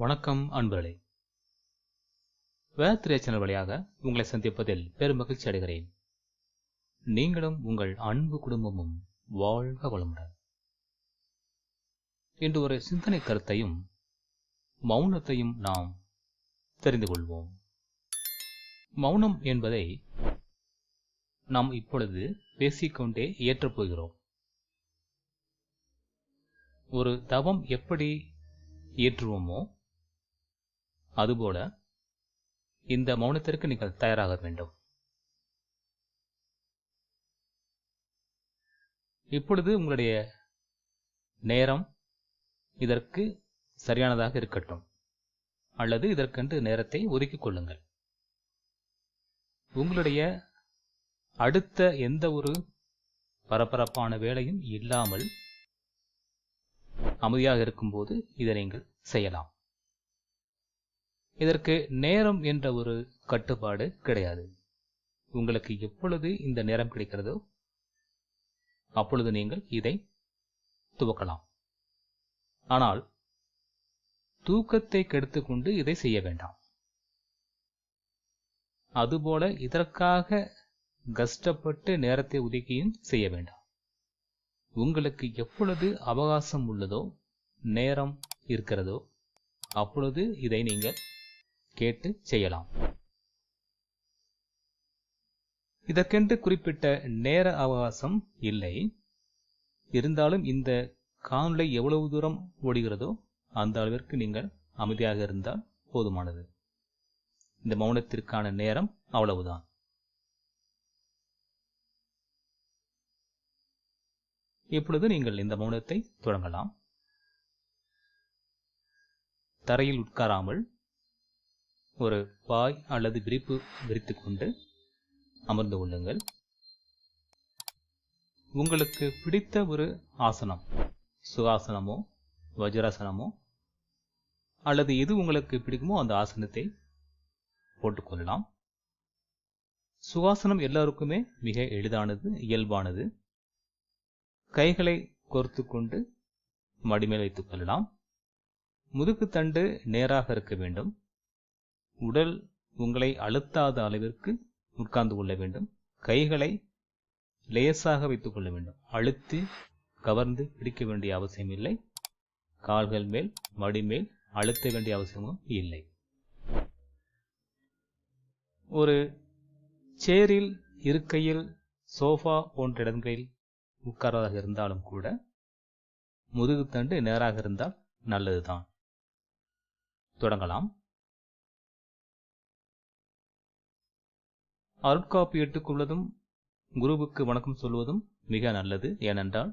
வணக்கம் அன்பர்களே வேத்திரே சேனல் வழியாக உங்களை சந்திப்பதில் பெரும் மகிழ்ச்சி அடைகிறேன். நீங்களும் உங்கள் அன்பு குடும்பமும் வாழ்க வளமுடன். இன்று ஒரு சிந்தனை கருத்தையும் மௌனத்தையும் நாம் தெரிந்து கொள்வோம். மௌனம் என்பதை நாம் இப்பொழுது பேசிக்கொண்டே ஏற்றப் போகிறோம். ஒரு தவம் எப்படி ஏற்றுவோமோ அதுபோல இந்த மௌனத்திற்கு நீங்கள் தயாராக வேண்டும். இப்பொழுது உங்களுடைய நேரம் இதற்கு சரியானதாக இருக்கட்டும். அல்லது இதற்கென்று நேரத்தை ஒதுக்கிக் கொள்ளுங்கள். உங்களுடைய அடுத்த எந்த ஒரு பரபரப்பான வேலையும் இல்லாமல் அமைதியாக இருக்கும்போது இதை நீங்கள் செய்யலாம். இதற்கு நேரம் என்ற ஒரு கட்டுப்பாடு கிடையாது. உங்களுக்கு எப்பொழுது இந்த நேரம் கிடைக்கிறதோ அப்பொழுது நீங்கள் இதை துவக்கலாம். ஆனால் தூக்கத்தை கெடுத்துக்கொண்டு இதை செய்ய வேண்டாம். அதுபோல இதற்காக கஷ்டப்பட்டு நேரத்தை ஒதுக்கியும் செய்ய வேண்டாம். உங்களுக்கு எப்பொழுது அவகாசம் உள்ளதோ நேரம் இருக்கிறதோ அப்பொழுது இதை நீங்கள் கேட்டு செய்யலாம். இதற்கென்று குறிப்பிட்ட நேர அவகாசம் இல்லை. இருந்தாலும் இந்த காணொலி எவ்வளவு தூரம் ஓடுகிறதோ அந்த அளவிற்கு நீங்கள் அமைதியாக இருந்தால் போதுமானது. இந்த மௌனத்திற்கான நேரம் அவ்வளவுதான். இப்பொழுது நீங்கள் இந்த மௌனத்தை தொடங்கலாம். தரையில் உட்காராமல் ஒரு பாய் அல்லது விரிப்பு விரித்துக் கொண்டு அமர்ந்து கொள்ளுங்கள். உங்களுக்கு பிடித்த ஒரு ஆசனம் சுகாசனமோ வஜ்ராசனமோ அல்லது எது உங்களுக்கு பிடிக்குமோ அந்த ஆசனத்தை போட்டுக்கொள்ளலாம் சுகாசனம் எல்லாருக்குமே மிக எளிதானது இயல்பானது. கைகளை கோர்த்து கொண்டு மடிமேல் வைத்துக் கொள்ளலாம். முதுகுத்தண்டு நேராக இருக்க வேண்டும். உடல் உங்களை அழுத்தாத அளவிற்கு உட்கார்ந்து கொள்ள வேண்டும். கைகளை லேசாக வைத்துக் கொள்ள வேண்டும். அழுத்தி கவர்ந்து பிடிக்க வேண்டிய அவசியம் இல்லை. கால்கள் மேல் மடிமேல் அழுத்த வேண்டிய அவசியமும் இல்லை. ஒரு சேரில் இருக்கையில் சோஃபா போன்ற இடங்களில் உட்காரதாக இருந்தாலும் கூட முதுகுத்தண்டு நேராக இருந்தால் நல்லதுதான். தொடங்கலாம். அருட்காப்பு எடுத்துக்கொள்வதும் குருவுக்கு வணக்கம் சொல்வதும் மிக நல்லது. ஏனென்றால்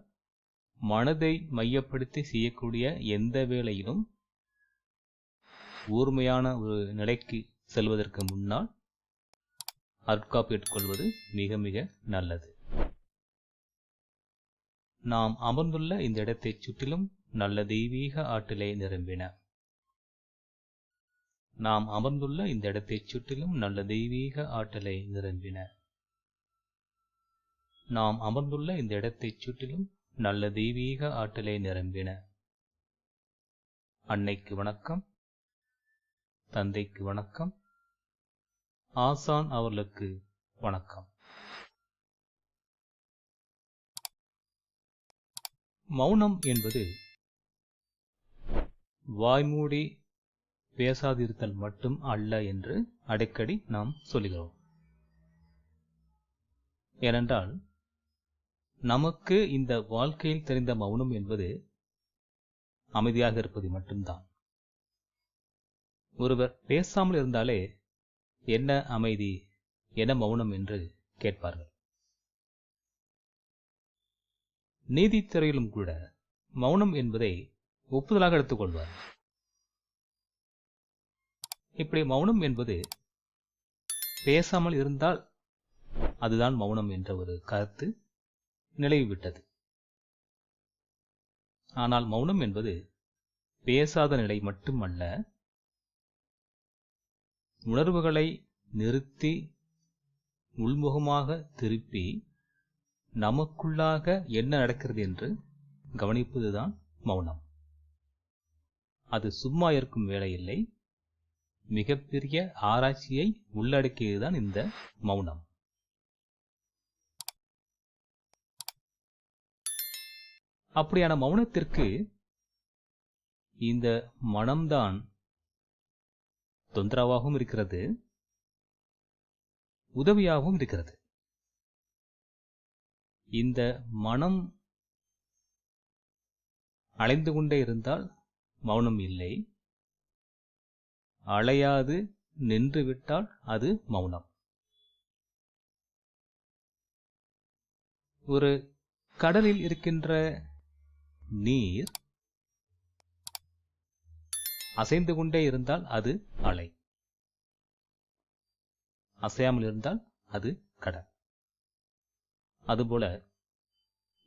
மனதை மையப்படுத்தி செய்யக்கூடிய எந்த வேளையிலும் ஊர்மையான ஒரு நிலைக்கு செல்வதற்கு முன்னால் அருட்காப்பு எடுத்துக்கொள்வது மிக மிக நல்லது. நாம் அமர்ந்துள்ள இந்த இடத்தைச் சுற்றிலும் நல்ல தெய்வீக ஆற்றலை நிரம்பின நாம் அமர்ந்துள்ள இந்த இடத்தைச் சுற்றிலும் நல்ல தெய்வீக ஆற்றலை நிரம்பின நாம் அமர்ந்துள்ள இந்த இடத்தைச் சுற்றிலும் நல்ல தெய்வீக ஆற்றலை நிரம்பின அன்னைக்கு வணக்கம். தந்தைக்கு வணக்கம். ஆசான் அவர்களுக்கு வணக்கம். மௌனம் என்பது வாய்மூடி பேசாதிருத்தல் மட்டும் அல்ல என்று அடிக்கடி நாம் சொல்லுகிறோம் ஏனென்றால் நமக்கு இந்த வாழ்க்கையில் தெரிந்த மௌனம் என்பது அமைதியாக இருப்பது மட்டும்தான். ஒருவர் பேசாமல் இருந்தாலே என்ன அமைதி என்ன மௌனம் என்று கேட்பார்கள். நீதித்துறையிலும் கூட மௌனம் என்பதை ஒப்புதலாக எடுத்துக்கொள்வார். இப்படி மௌனம் என்பது பேசாமல் இருந்தால் அதுதான் மௌனம் என்ற ஒரு கருத்து நிலவிவிட்டது. ஆனால் மௌனம் என்பது பேசாத நிலை மட்டுமல்ல உணர்வுகளை நிறுத்தி உள்முகமாக திருப்பி நமக்குள்ளாக என்ன நடக்கிறது என்று கவனிப்பதுதான் மௌனம். அது சும்மா இருக்கும் வேலை இல்லை மிகப்பெரிய ஆராய்ச்சியை உள்ளடக்கியதுதான் இந்த மௌனம். அப்படியான மௌனத்திற்கு இந்த மனம்தான் தொந்தரவாகவும் இருக்கிறது உதவியாகவும் இருக்கிறது. இந்த மனம் அலைந்து கொண்டே இருந்தால் மௌனம் இல்லை. அலையாது நின்று விட்டால் அது மௌனம். ஒரு கடலில் இருக்கின்ற நீர் அசைந்து கொண்டே இருந்தால் அது அலை. அசையாமல் இருந்தால் அது கடல். அதுபோல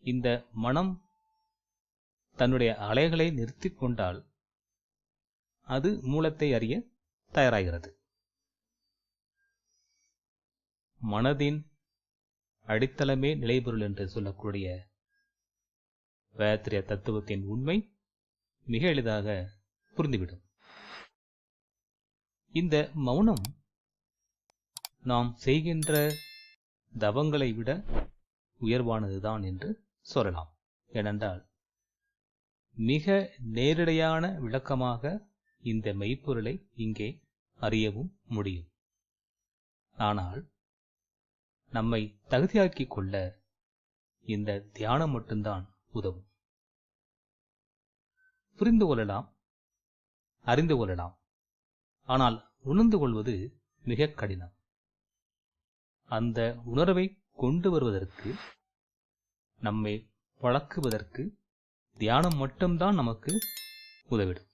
இந்த மனம் தன்னுடைய அலைகளை நிறுத்திக் கொண்டால் அது மூலத்தை அறிய தயாராகிறது. மனதின் அடித்தளமே நிலைபொருள் என்று சொல்லக்கூடிய வேத்திரிய தத்துவத்தின் உண்மை மிக எளிதாக புரிந்துவிடும். இந்த மௌனம் நாம் செய்கின்ற தவங்களை விட உயர்வானதுதான் என்று சொல்லலாம். ஏனென்றால் மிக நேரடியான விளக்கமாக இந்த மெய்ப்பொருளை இங்கே அறியவும் முடியும். ஆனால் நம்மை தகுதியாக்கிக் கொள்ள இந்த தியானம் மட்டும்தான் உதவும். புரிந்து கொள்ளலாம் அறிந்து கொள்ளலாம். ஆனால் உணர்ந்து கொள்வது மிக கடினம். அந்த உணர்வை கொண்டு வருவதற்கு நம்மை பழக்குவதற்கு தியானம் மட்டும்தான் நமக்கு உதவிடும்.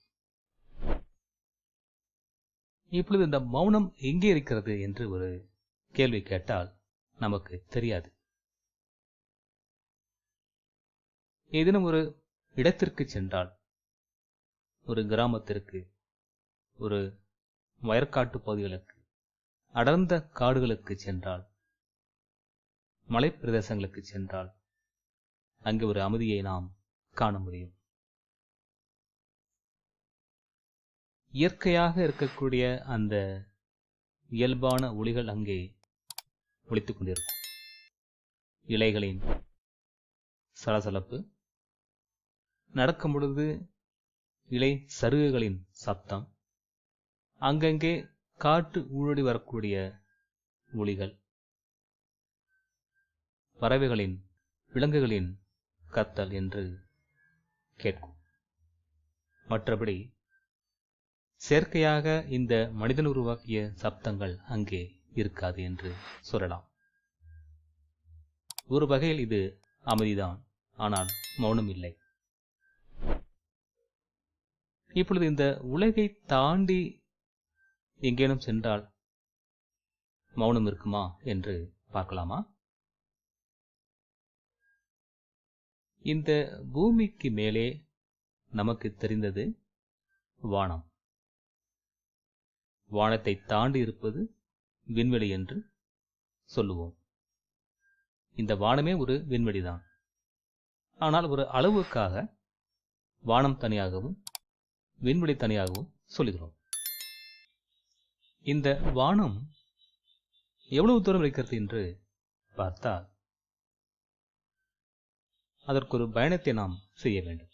இப்பொழுது இந்த மௌனம் எங்கே இருக்கிறது என்று ஒரு கேள்வி கேட்டால் நமக்கு தெரியாது. ஏதேனும் ஒரு இடத்திற்கு சென்றால் ஒரு கிராமத்திற்கு ஒரு வயற்காட்டு பகுதிகளுக்கு அடர்ந்த காடுகளுக்கு சென்றால் மலைப்பிரதேசங்களுக்கு சென்றால் அங்கே ஒரு அமைதியை நாம் காண முடியும். இயற்கையாக இருக்கக்கூடிய அந்த இயல்பான ஒளிகள் அங்கே ஒழித்துக் கொண்டிருக்கும். இலைகளின் சலசலப்பு. நடக்கும் பொழுது இலை சருகுகளின் சப்தம். அங்கங்கே காட்டு ஊழடி வரக்கூடிய ஒளிகள். பறவைகளின் விலங்குகளின் கத்தல் என்று கேட்கும். மற்றபடி செயற்கையாக இந்த மனிதன் உருவாக்கிய சப்தங்கள் அங்கே இருக்காது என்று சொல்லலாம். ஒரு வகையில் இது அமைதிதான் ஆனால் மௌனம் இல்லை. இப்பொழுது இந்த உலகை தாண்டி எங்கேனும் சென்றால் மௌனம் இருக்குமா என்று பார்க்கலாமா? இந்த பூமிக்கு மேலே நமக்கு தெரிந்தது வானம். வானத்தை தாண்டி இருப்பது விண்வெளி என்று சொல்லுவோம். இந்த வானமே ஒரு விண்வெளிதான். ஆனால் ஒரு அளவுக்காக வானம் தனியாகவும் விண்வெளி தனியாகவும் சொல்லுகிறோம். இந்த வானம் எவ்வளவு தூரம் இருக்கிறது என்று பார்த்தால் அதற்கு ஒரு பயணத்தை நாம் செய்ய வேண்டும்.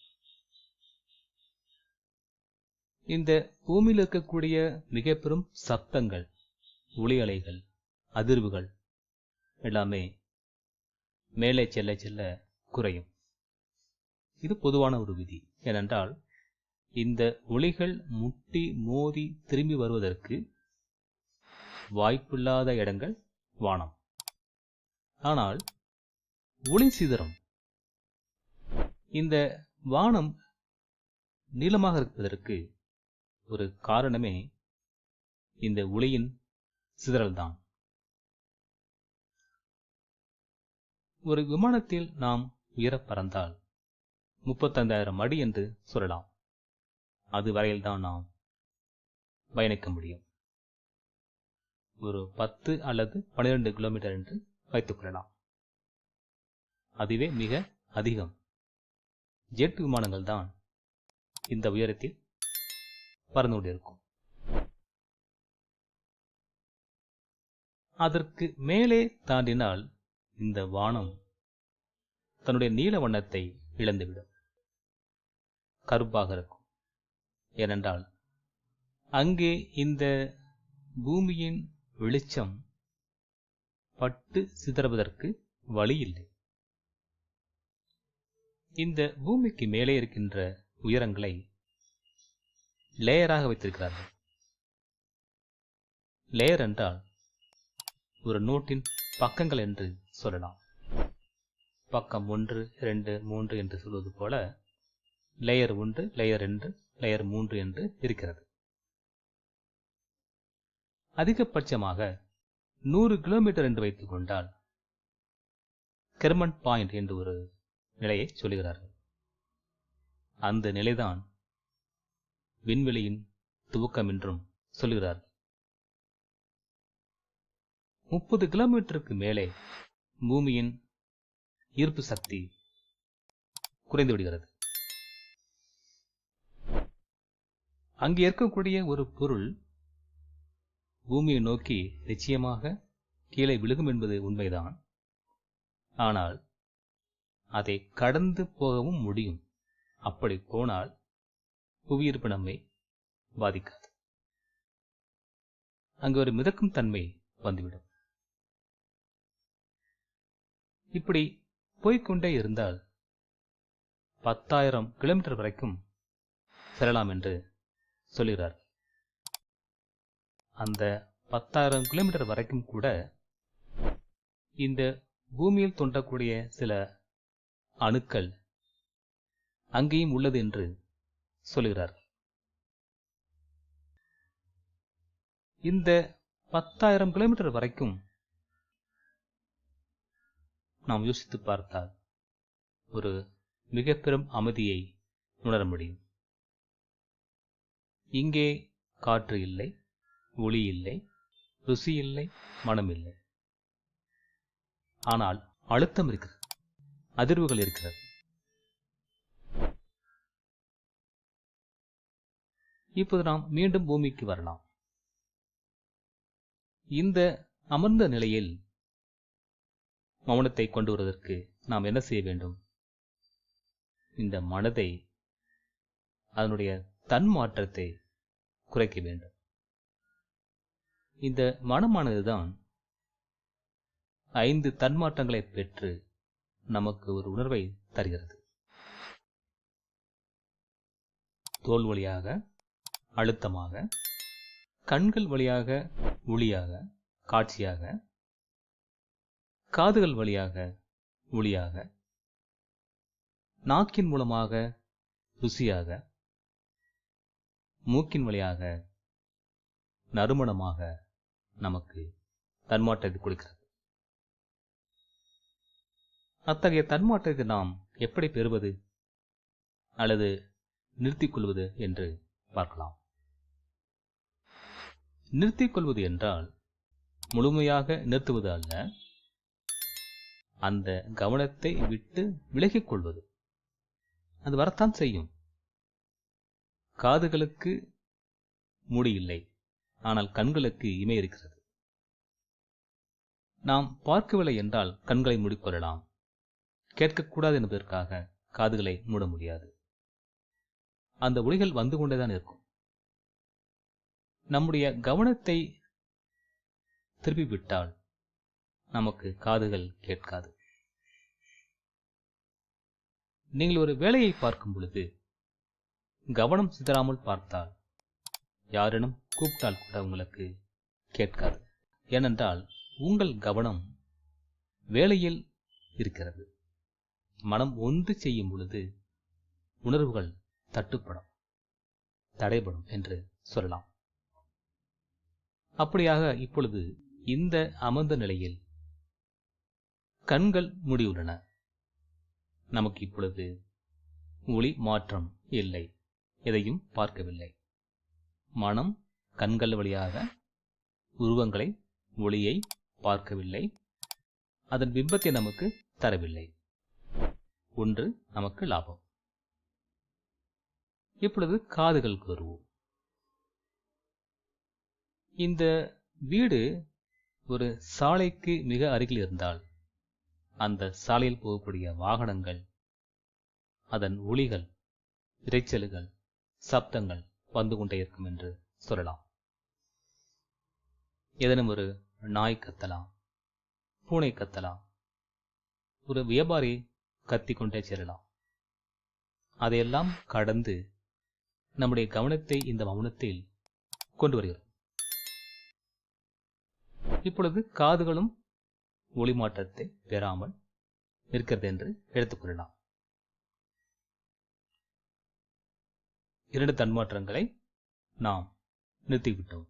இந்த பூமியில் இருக்கக்கூடிய மிக பெரும் சத்தங்கள் ஒளி அலைகள் அதிர்வுகள் எல்லாமே மேலே செல்ல செல்ல குறையும். இது பொதுவான ஒரு விதி. ஏனென்றால் இந்த ஒளிகள் முட்டி மோதி திரும்பி வருவதற்கு வாய்ப்பில்லாத இடங்கள் வானம். ஆனால் ஒளி சிதறம். இந்த வானம் நீளமாக இருப்பதற்கு ஒரு காரணமே இந்த ஒளியின் சிதறல்தான். ஒரு விமானத்தில் நாம் உயரப் பறந்தால் முப்பத்தைந்தாயிரம் அடி என்று சொல்லலாம். அது வரையில்தான் நாம் பயணிக்க முடியும். ஒரு பத்து அல்லது பன்னிரண்டு கிலோமீட்டர் என்று வைத்துக் கொள்ளலாம். அதுவே மிக அதிகம். ஜெட் விமானங்கள் தான் இந்த உயரத்தில் பறந்து கொண்டிருக்கும் அதற்கு மேலே தாண்டினால் இந்த வானம் தன்னுடைய நீல வண்ணத்தை இழந்துவிடும். கருப்பாக இருக்கும். ஏனென்றால் அங்கே இந்த பூமியின் வெளிச்சம் பட்டு சிதறுவதற்கு வழி இல்லை இந்த பூமிக்கு மேலே இருக்கின்ற உயரங்களை லேயராக வைத்திருக்கிறார்கள். லேயர் என்றால் ஒரு நோட்டின் பக்கங்கள் என்று சொல்லலாம். பக்கம் ஒன்று இரண்டு மூன்று என்று சொல்வது போல லேயர் ஒன்று லேயர் ரெண்டு லேயர் மூன்று என்று இருக்கிறது. அதிகபட்சமாக நூறு கிலோமீட்டர் என்று வைத்துக் கொண்டால் கெர்மன் பாயிண்ட் என்று ஒரு நிலையை சொல்கிறார்கள் அந்த நிலைதான் விண்வெளியின் துவக்கம் என்றும் சொல்கிறார். முப்பது கிலோமீட்டருக்கு மேலே பூமியின் ஈர்ப்பு சக்தி குறைந்து விடுகிறது அங்கே இருக்கக்கூடிய ஒரு பொருள் பூமியை நோக்கி நிச்சயமாக கீழே விழுகும் என்பது உண்மைதான். ஆனால் அதை கடந்து போகவும் முடியும். அப்படி போனால் புவியீர்ப்பு நம்மை பாதிக்காது. அங்கு ஒரு மிதக்கும் தன்மை வந்துவிடும். இப்படி போய்க்கொண்டே இருந்தால் பத்தாயிரம் கிலோமீட்டர் வரைக்கும் செல்லலாம் என்று சொல்கிறார். அந்த பத்தாயிரம் கிலோமீட்டர் வரைக்கும் கூட இந்த பூமியில் தோன்றக்கூடிய சில அணுக்கள் அங்கேயும் உள்ளது என்று சொல்கிறார் இந்த பத்தாயிரம் கிலோமீட்டர் வரைக்கும் நாம் யோசித்து பார்த்தால் ஒரு மிக பெரும் அமைதியை உணர முடியும். இங்கே காற்று இல்லை ஒளி இல்லை ருசி இல்லை மனம் இல்லை. ஆனால் அழுத்தம் இருக்கிறது அதிர்வுகள் இருக்கிறது. இப்போது நாம் மீண்டும் பூமிக்கு வரலாம். இந்த அமர்ந்த நிலையில் மௌனத்தை கொண்டு வருவதற்கு நாம் என்ன செய்ய வேண்டும்? இந்த மனதை அதனுடைய தன்மாற்றத்தை குறைக்க வேண்டும். இந்த மனமானதுதான் ஐந்து தன்மாற்றங்களை பெற்று நமக்கு ஒரு உணர்வை தருகிறது. தோல் வழியாக அழுத்தமாக கண்கள் வழியாக ஒளியாக காட்சியாக காதுகள் வழியாக ஒளியாக நாக்கின் மூலமாக ருசியாக மூக்கின் வழியாக நறுமணமாக நமக்கு தன்மாற்றத்தை கொடுக்கிறது. அத்தகைய தன்மாற்றத்தை நாம் எப்படி பெறுவது அல்லது நிறுத்திக் கொள்வது என்று பார்க்கலாம். நிறுத்திக் கொள்வது என்றால் முழுமையாக நிறுத்துவது அல்ல. அந்த கவனத்தை விட்டு விலகிக் கொள்வது. அது வரத்தான் செய்யும். காதுகளுக்கு மூடி இல்லை. ஆனால் கண்களுக்கு இமை இருக்கிறது. நாம் பார்க்கவில்லை என்றால் கண்களை மூடிக்கொள்ளலாம் கேட்கக்கூடாது என்பதற்காக காதுகளை மூட முடியாது. அந்த ஒளிகள் வந்து கொண்டேதான் இருக்கும். நம்முடைய கவனத்தை திருப்பிவிட்டால் நமக்கு காதுகள் கேட்காது. நீங்கள் ஒரு வேலையை பார்க்கும் பொழுது கவனம் சிதறாமல் பார்த்தால் யாரிடம் கூப்பிட்டால் கூட உங்களுக்கு கேட்காது. ஏனென்றால் உங்கள் கவனம் வேலையில் இருக்கிறது. மனம் ஒன்று செய்யும் பொழுது உணர்வுகள் தட்டுப்படும் தடைபடும் என்று சொல்லலாம். அப்படியாக இப்பொழுது இந்த அமர்ந்த நிலையில் கண்கள் முடிவுள்ளன நமக்கு இப்பொழுது ஒளி மாற்றம் இல்லை. எதையும் பார்க்கவில்லை. மனம் கண்கள் வழியாக உருவங்களை ஒளியை பார்க்கவில்லை. அதன் பிம்பத்தை நமக்கு தரவில்லை. ஒன்று நமக்கு லாபம். இப்பொழுது காதுகளுக்கு வருவோம் இந்த வீடு ஒரு சாலைக்கு மிக அருகில் இருந்தால் அந்த சாலையில் போகக்கூடிய வாகனங்கள் அதன் ஒளிகள் இறைச்சல்கள் சப்தங்கள் வந்து கொண்டே இருக்கும் என்று சொல்லலாம். ஏதேனும் ஒரு நாய் கத்தலாம் பூனை கத்தலாம் ஒரு வியாபாரி கத்தி கொண்டே செல்லலாம். அதையெல்லாம் கடந்து நம்முடைய கவனத்தை இந்த மௌனத்தில் கொண்டு வருகிறோம். இப்பொழுது காதுகளும் ஒளி மாற்றத்தை பெறாமல் இருக்கிறது என்று எடுத்துக்கொள்ளலாம் இரண்டு தன்மாற்றங்களை நாம் நிறுத்திவிட்டோம்.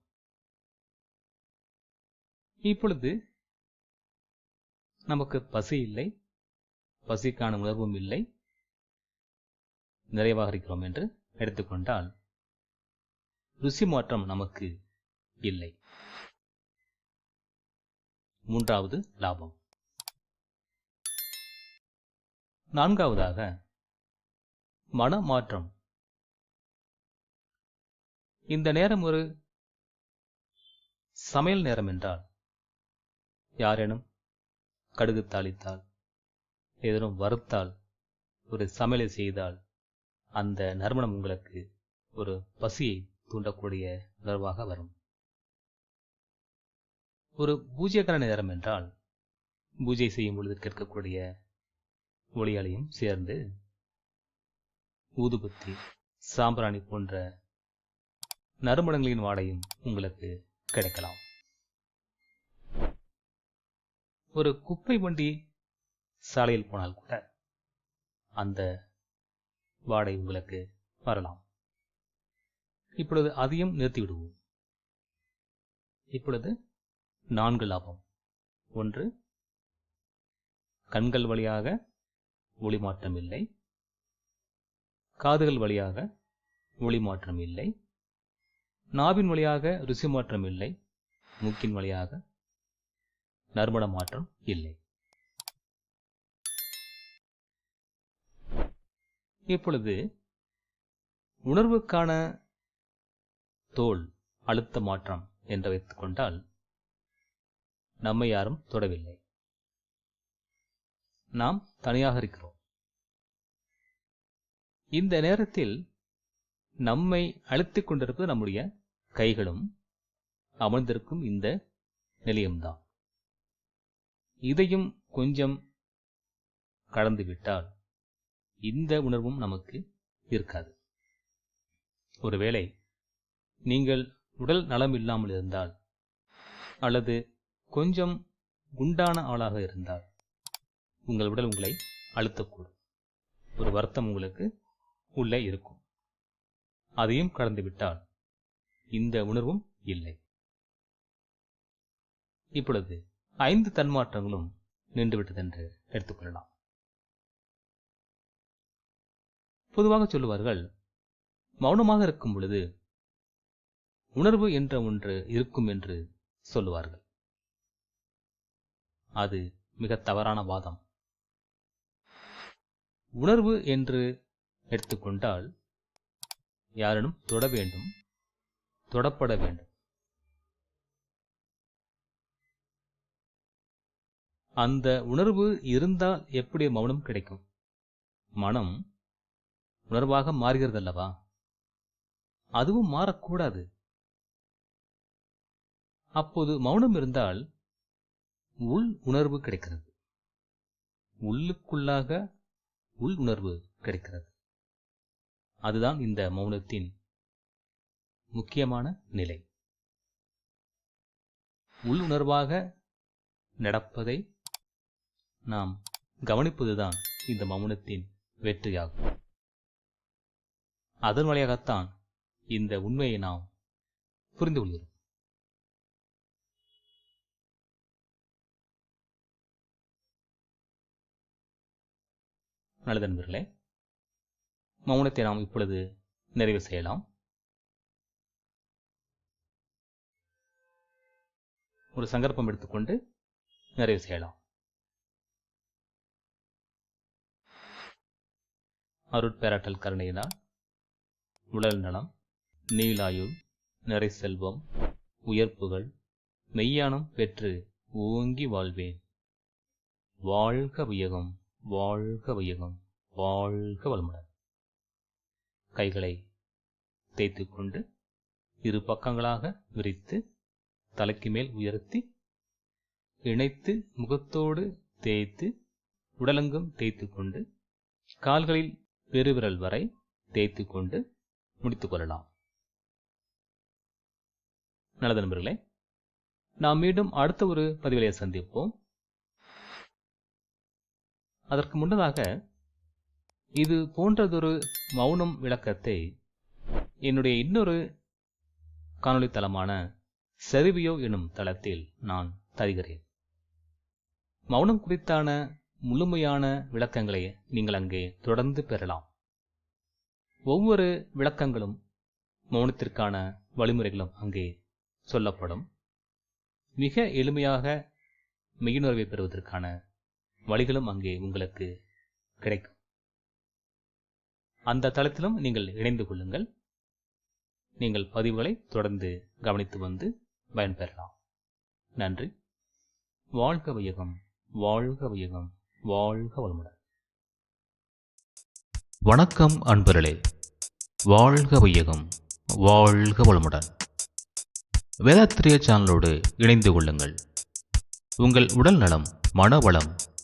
இப்பொழுது நமக்கு பசி இல்லை பசிக்கான உணர்வும் இல்லை நிறைவாக இருக்கிறோம் என்று எடுத்துக்கொண்டால் ருசி மாற்றம் நமக்கு இல்லை. மூன்றாவது லாபம். நான்காவதாக மன மாற்றம் இந்த நேரம் ஒரு சமையல் நேரம் என்றால் யாரேனும் கடுகு தாளித்தால் ஏதேனும் வறுத்தால் ஒரு சமையலை செய்தால் அந்த நறுமணம் உங்களுக்கு ஒரு பசியை தூண்டக்கூடிய உணர்வாக வரும். ஒரு பூஜ்யகரண நேரம் என்றால் பூஜை செய்யும் பொழுது கேட்கக்கூடிய ஒளியாலையும் சேர்ந்து ஊதுபத்தி சாம்பிராணி போன்ற நறுமணங்களின் வாடையும் உங்களுக்கு கிடைக்கலாம். ஒரு குப்பை வண்டி சாலையில் போனால் கூட அந்த வாடை உங்களுக்கு வரலாம். இப்பொழுது அதையும் நிறுத்தி விடுவோம் இப்பொழுது நான்கு லாபம். ஒன்று கண்கள் வழியாக ஒளி மாற்றம் இல்லை. காதுகள் வழியாக ஒளி மாற்றம் இல்லை. நாவின் வழியாக ருசி மாற்றம் இல்லை. மூக்கின் வழியாக நறுமண மாற்றம் இல்லை. இப்பொழுது உணர்வுக்கான தோல் அழுத்த மாற்றம் என்று வைத்துக் கொண்டால் நம்மை யாரும் தொடவில்லை. நாம் தனியாக இருக்கிறோம். இந்த நேரத்தில் நம்மை அழுத்திக் கொண்டிருப்பது நம்முடைய கைகளும் அமர்ந்திருக்கும் இந்த நிலையம்தான். இதையும் கொஞ்சம் கடந்துவிட்டால் இந்த உணர்வும் நமக்கு இருக்காது. ஒருவேளை நீங்கள் உடல் நலம் இல்லாமல் இருந்தால் அல்லது கொஞ்சம் குண்டான ஆளாக இருந்தால் உங்கள் உடல் உங்களை அழுத்தக்கூடும். ஒரு வருத்தம் உங்களுக்கு உள்ளே இருக்கும். அதையும் கடந்துவிட்டால் இந்த உணர்வும் இல்லை. இப்பொழுது ஐந்து தன்மாற்றங்களும் நின்றுவிட்டதென்று எடுத்துக்கொள்ளலாம். பொதுவாக சொல்லுவார்கள் மௌனமாக இருக்கும் பொழுது உணர்வு என்ற ஒன்று இருக்கும் என்று சொல்லுவார்கள். அது மிக தவறான வாதம். உணர்வு என்று எடுத்துக்கொண்டால் யாரனும் தொட வேண்டும் தொடப்பட வேண்டும். அந்த உணர்வு இருந்தால் எப்படி மௌனம் கிடைக்கும்? மனம் உணர்வாக மாறுகிறது அல்லவா அதுவும் மாறக்கூடாது. அப்போது மௌனம் இருந்தால் உள் உணர்வு கிடைக்கிறது. உள்ளுக்குள்ளாக உள் உணர்வு கிடைக்கிறது. அதுதான் இந்த மௌனத்தின் முக்கியமான நிலை. உள் உணர்வாக நடப்பதை நாம் கவனிப்பதுதான் இந்த மௌனத்தின் வெற்றியாகும். அதன் வழியாகத்தான் இந்த உண்மையை நாம் புரிந்து கொள்கிறோம். நல்லது நண்பர்களே மௌனத்தை நாம் இப்பொழுது நிறைவு செய்யலாம். ஒரு சங்கற்பம் எடுத்துக்கொண்டு நிறைவு செய்யலாம். அருட்பேராட்டல் கருணையினால் உடல் நலம் நீலாயுள் நிறை செல்வம் உயர்ப்புகள் மெய்யானம் பெற்று ஓங்கி வாழ்வேன். வாழ்க வியகம். வாழ்க வையகம் வாழ்க வளமுடன். கைகளை தேய்த்து கொண்டு இரு பக்கங்களாக விரித்து தலைக்கு மேல் உயர்த்தி இணைத்து முகத்தோடு தேய்த்து உடலெங்கும் தேய்த்து கொண்டு கால்களில் பெருவிரல் வரை தேய்த்து கொண்டு முடித்துக் கொள்ளலாம். நல்ல நண்பர்களே நாம் மீண்டும் அடுத்த ஒரு பதிவிலே சந்திப்போம். அதற்கு முன்னதாக இது போன்றதொரு மௌனம் விளக்கத்தை என்னுடைய இன்னொரு காணொளி தளமான செருவியோ எனும் தளத்தில் நான் தருகிறேன். மௌனம் குறித்தான முழுமையான விளக்கங்களை நீங்கள் அங்கே தொடர்ந்து பெறலாம். ஒவ்வொரு விளக்கங்களும் மௌனத்திற்கான வழிமுறைகளும் அங்கே சொல்லப்படும். மிக எளிமையாக மெய்யுணர்வை பெறுவதற்கான வழிகளும் அங்கே உங்களுக்கு கிடைக்கும். அந்த தளத்திலும் நீங்கள் இணைந்து கொள்ளுங்கள். நீங்கள் பதிவுகளை தொடர்ந்து கவனித்து வந்து பயன்பெறலாம். நன்றி. வாழ்க வையகம் வாழ்க வையகம் வாழ்க வளமுடன். வணக்கம் அன்பர்களே. வாழ்க வையகம் வாழ்க வளமுடன். வேதாத்திரிய சேனலோடு இணைந்து கொள்ளுங்கள். உங்கள் உடல் நலம் மனவளம்